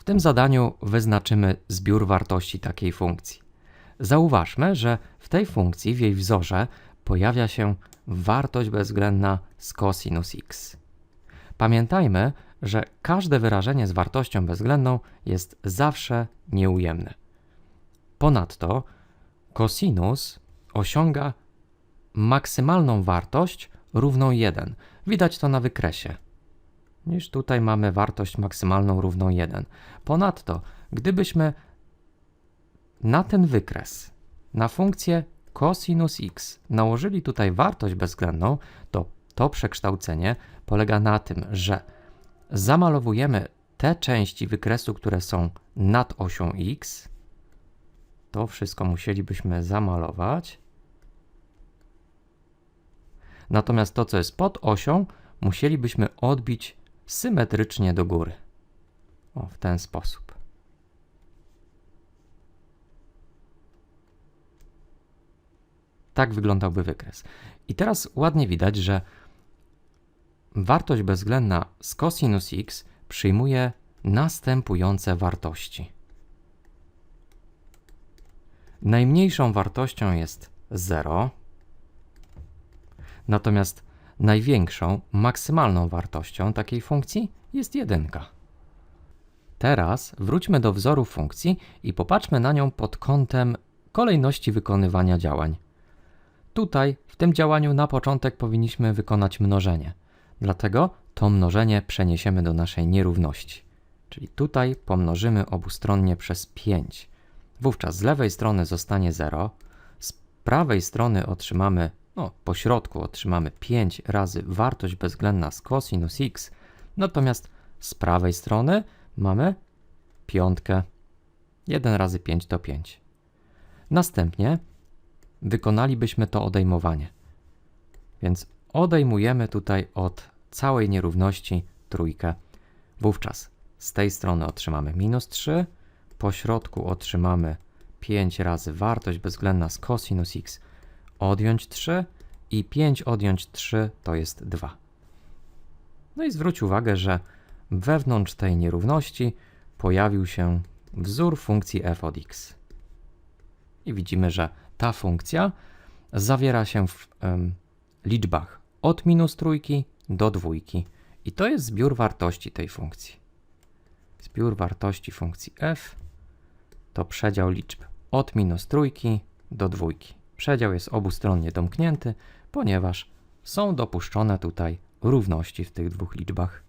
W tym zadaniu wyznaczymy zbiór wartości takiej funkcji. Zauważmy, że w tej funkcji, w jej wzorze, pojawia się wartość bezwzględna z cosinus x. Pamiętajmy, że każde wyrażenie z wartością bezwzględną jest zawsze nieujemne. Ponadto cosinus osiąga maksymalną wartość równą 1. Widać to na wykresie. Niż tutaj mamy wartość maksymalną równą 1. Ponadto, gdybyśmy na ten wykres, na funkcję cosinus x nałożyli tutaj wartość bezwzględną, to to przekształcenie polega na tym, że zamalowujemy te części wykresu, które są nad osią x. To wszystko musielibyśmy zamalować. Natomiast to, co jest pod osią, musielibyśmy odbić symetrycznie do góry. O, w ten sposób. Tak wyglądałby wykres. I teraz ładnie widać, że wartość bezwzględna z cosinus x przyjmuje następujące wartości. Najmniejszą wartością jest 0, natomiast największą, maksymalną wartością takiej funkcji jest 1. Teraz wróćmy do wzoru funkcji i popatrzmy na nią pod kątem kolejności wykonywania działań. Tutaj, w tym działaniu, na początek powinniśmy wykonać mnożenie. Dlatego to mnożenie przeniesiemy do naszej nierówności. Czyli tutaj pomnożymy obustronnie przez 5. Wówczas z lewej strony zostanie 0, z prawej strony otrzymamy, no po środku otrzymamy 5 razy wartość bezwzględna z cosinus x, natomiast z prawej strony mamy piątkę. 1 razy 5 to 5. Następnie wykonalibyśmy to odejmowanie. Więc odejmujemy tutaj od całej nierówności trójkę. Wówczas z tej strony otrzymamy minus 3, po środku otrzymamy 5 razy wartość bezwzględna z cosinus x odjąć 3 i 5 odjąć 3 to jest 2. No i zwróć uwagę, że wewnątrz tej nierówności pojawił się wzór funkcji f od x. I widzimy, że ta funkcja zawiera się w liczbach od minus trójki do dwójki. I to jest zbiór wartości tej funkcji. Zbiór wartości funkcji f to przedział liczb od minus trójki do dwójki. Przedział jest obustronnie domknięty, ponieważ są dopuszczone tutaj równości w tych dwóch liczbach.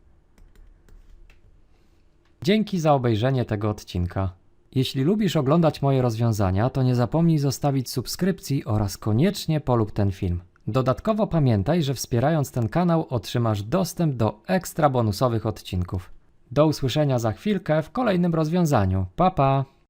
Dzięki za obejrzenie tego odcinka. Jeśli lubisz oglądać moje rozwiązania, to nie zapomnij zostawić subskrypcji oraz koniecznie polub ten film. Dodatkowo pamiętaj, że wspierając ten kanał otrzymasz dostęp do ekstra bonusowych odcinków. Do usłyszenia za chwilkę w kolejnym rozwiązaniu. Pa pa!